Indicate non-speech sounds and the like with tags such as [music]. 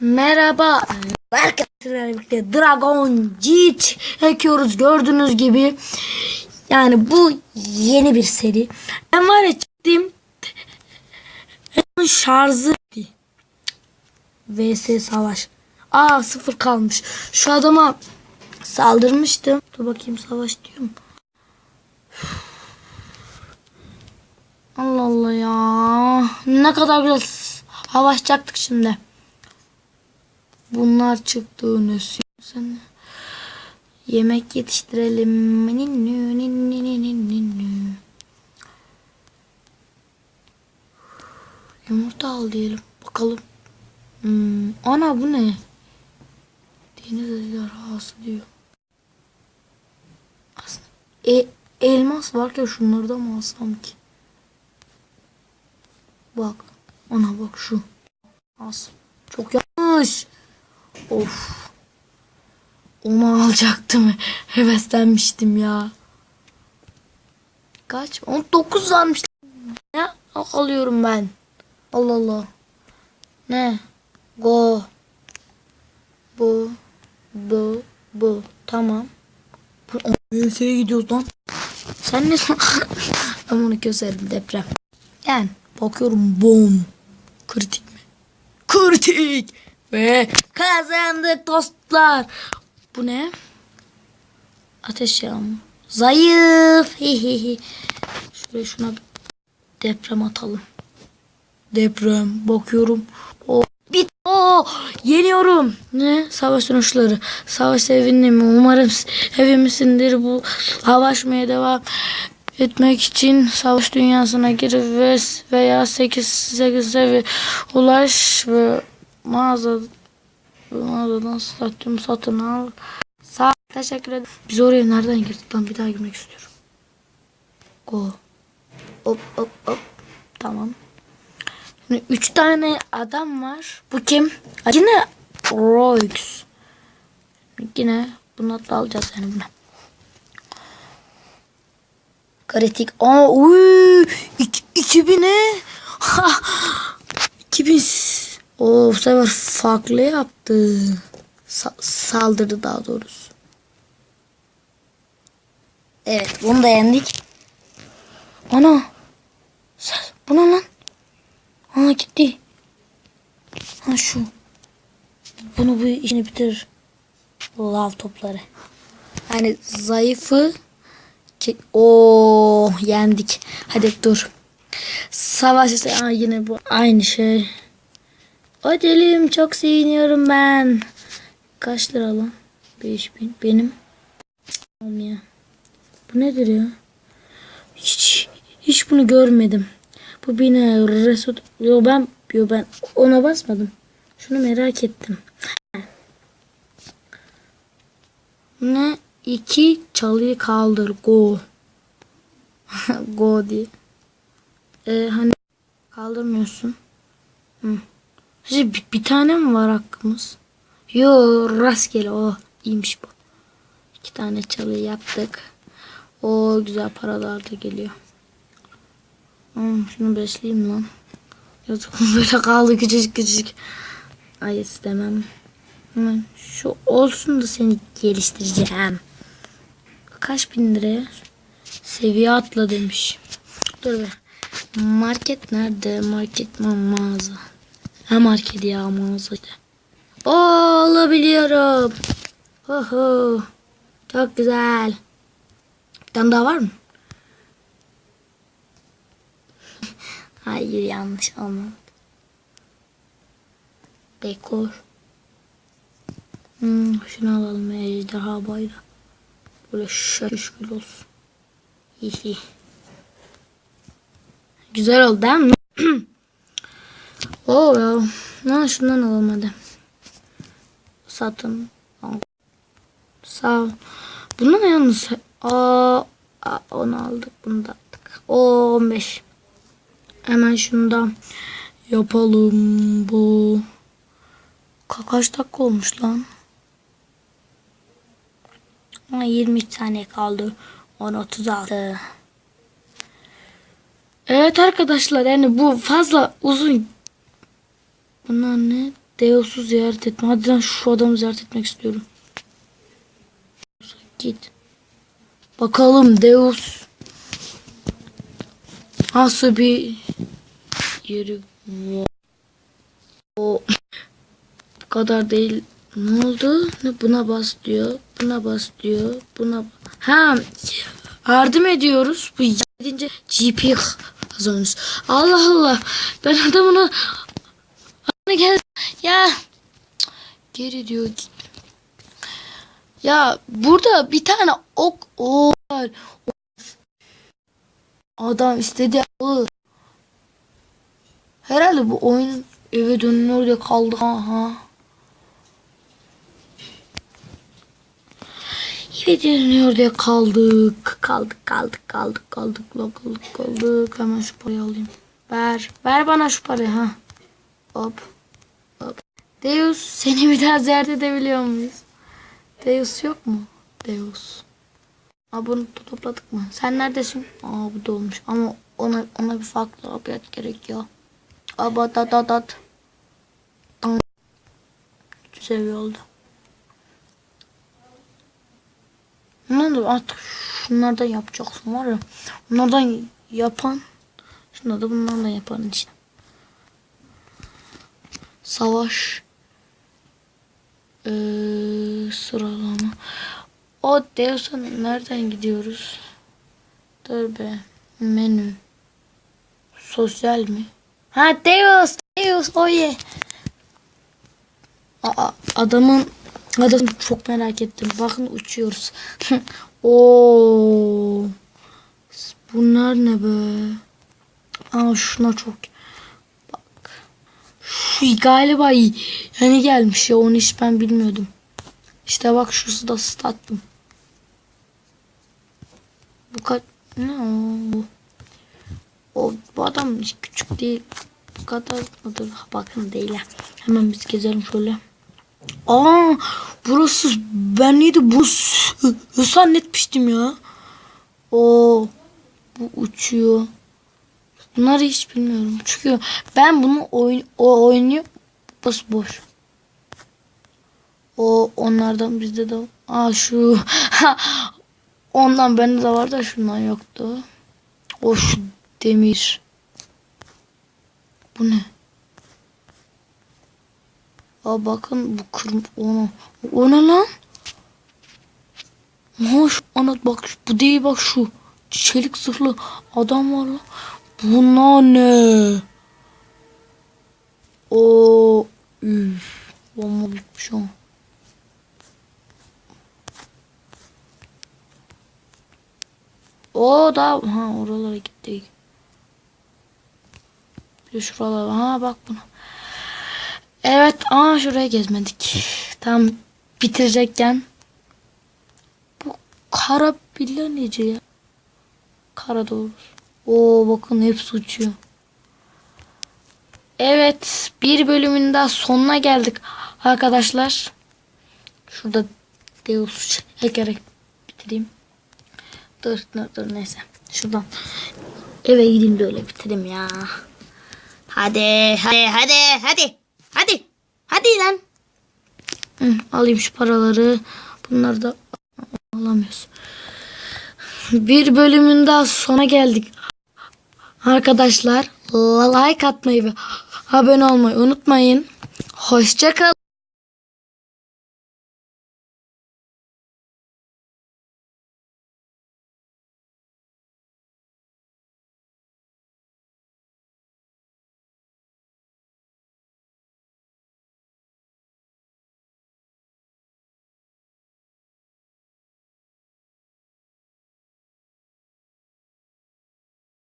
Merhaba. Arkadaşlar birlikte Dragon Jeet ekiyoruz gördüğünüz gibi. Yani bu yeni bir seri. Ben var ya çıktım. Şarjı. VS savaş. Aa sıfır kalmış. Şu adama saldırmıştım. Dur bakayım savaş diyorum. Allah Allah ya. Ne kadar güzel savaşacaktık şimdi. Bunlar çıktı ne sen yemek yetiştirelim. Yumurta al diyelim. Bakalım. Hmm, ana bu ne? Deniz ejderhası diyor. Aslında e, elmas varken şunları mı alsam ki? Bak. Ana bak şu. Az. Çok yanlış. Of. Onu alacaktım. Heveslenmiştim ya. Kaç? 19 varmış. Ne alıyorum ben? Allah Allah. Ne? Go. Bu. Bu. Bu. Tamam. Bu VS'ye gidiyoruz lan. Sen ne [laughs] Ben bunu keserim deprem. Yani bakıyorum bom. Kritik mi? Kritik. Ve kazandık dostlar. Bu ne? Ateş yağmur. Zayıf. Hihihi. Şöyle şuna deprem atalım. Deprem. Bakıyorum. O bit. O yeniyorum. Ne? Savaş sonuçları. Savaş sevinli mi? Umarım evimizsindir bu. Savaşmaya devam etmek için savaş dünyasına gir ve veya 8 8 seviye ulaş ve mağaza mağazadan stadyum satın al. Sağ teşekkür ederim. Biz oraya nereden girdik lan bir daha girmek istiyorum. Go. Hop hop hop. Tamam. Şimdi üç tane adam var. Bu kim? Yine Royx. Yine bunu da alacağız yani buna. Kritik. Aa, uy, iki, 2000'e. Ha, 2000. O bu sefer farklı yaptı. Sa- saldırdı daha doğrusu. Evet bunu da yendik. Ana. Bu ne lan? Aa gitti. Ha şu. Bunu bu işini bitirir. Lav topları. Yani zayıfı Çek. Oo yendik. Hadi dur. Savaş Aa, yine bu aynı şey. Ödelim çok seviniyorum ben. Kaç lira lan? 5000 benim. Olmuyor. Bu nedir ya? Hiç hiç bunu görmedim. Bu bina resort. Yo ben yo ben ona basmadım. Şunu merak ettim. Ne? İki çalıyı kaldır. Go. [laughs] Go diye. Ee, hani kaldırmıyorsun. Hı. Bir, bir tane mi var hakkımız? Yo rastgele o. iyiymiş bu. İki tane çalıyı yaptık. O güzel paralar da geliyor. Hmm, şunu besleyeyim lan. Yazık [laughs] böyle kaldı küçücük küçücük. Ay istemem. Hemen şu olsun da seni geliştireceğim. Kaç bin liraya? Seviye atla demiş. Dur be. Market nerede? Market ma mağaza. Ha market ya mağaza. Oo, alabiliyorum. Oho. Çok güzel. Bir tane daha var mı? [laughs] Hayır yanlış olmadı. Dekor. Hmm, şunu alalım ejderha bayrağı. Böyle şaşkın olsun. Hihi. Güzel oldu değil mi? Oo ya. Lan şundan hadi. Satın. Sağ ol. Bunu da yalnız aa, aa, onu aldık bunu da aldık. O 15. Hemen şunu da yapalım bu. Ka kaç dakika olmuş lan? Ama 23 saniye kaldı. 10 36. Evet arkadaşlar yani bu fazla uzun. Bunlar ne? Deus'u ziyaret etme. Hadi lan şu adamı ziyaret etmek istiyorum. Git. Bakalım Deus nasıl bir yeri? O bu kadar değil. Ne oldu? Ne buna bas diyor. Buna bas diyor. Buna ha yardım ediyoruz. Bu yedinci GP kazanıyoruz. Allah Allah. Ben adamına Anne gel. Ya. Geri diyor. Ya burada bir tane ok o. Adam istedi alır. Herhalde bu oyun eve dönüyor diye kaldı. Aha. Eve dönüyor diye. Kaldık kaldık kaldık kaldık kaldık kaldık kaldık. Hemen şu parayı alayım. Ver. Ver bana şu parayı ha. Hop. Deus seni bir daha ziyaret edebiliyor muyuz? Deus yok mu? Deus. Aa bunu topladık mı? Sen neredesin? Aa bu da olmuş. Ama ona ona bir farklı abiat gerekiyor. Aba da da da. Seviye oldu. Ne olur artık şunlardan yapacaksın var ya. Bunlardan yapan. Şunları da bunlardan yapan işte. Savaş. Ee, sıralama. O Deus'a nereden gidiyoruz? Dur be. Menü. Sosyal mi? Ha Deus. Deus. Oye. Aa, adamın adamı çok merak ettim. Bakın uçuyoruz. [laughs] Oo. Bunlar ne be? Aa şuna çok. Şu galiba yeni gelmiş ya onu hiç ben bilmiyordum. İşte bak şurası da stattım. Bu kaç ne bu? O bu adam küçük değil. Bu kadar mıdır? Bakın değil ya. Hemen biz gezelim şöyle. Aa burası ben neydi bu zannetmiştim ya. Oo bu uçuyor. Bunları hiç bilmiyorum. Çünkü ben bunu oyun o oynuyor. Bas boş. O onlardan bizde de Aa şu [laughs] ondan bende de var da şundan yoktu. O şu demir. Bu ne? Aa bakın bu kırm onu. O ne lan? Hoş ana bak bu değil bak şu çelik zırhlı adam var lan. Bunlar ne? O üf. Bomba bitmiş o. O da ha oralara gittik. Bir de şuralara ha bak bunu. Evet aa şuraya gezmedik. Tam bitirecekken bu kara billa nece ya? Kara doğrusu. Oo bakın hepsi uçuyor. Evet bir bölümün daha sonuna geldik arkadaşlar. Şurada Deus ekerek bitireyim. Dur dur dur neyse. Şuradan eve gideyim de öyle bitireyim ya. Hadi hadi hadi hadi. Hadi. Hadi lan. Hı, alayım şu paraları. Bunları da alamıyoruz. Bir bölümün daha sona geldik. Arkadaşlar like atmayı ve abone olmayı unutmayın. Hoşçakalın.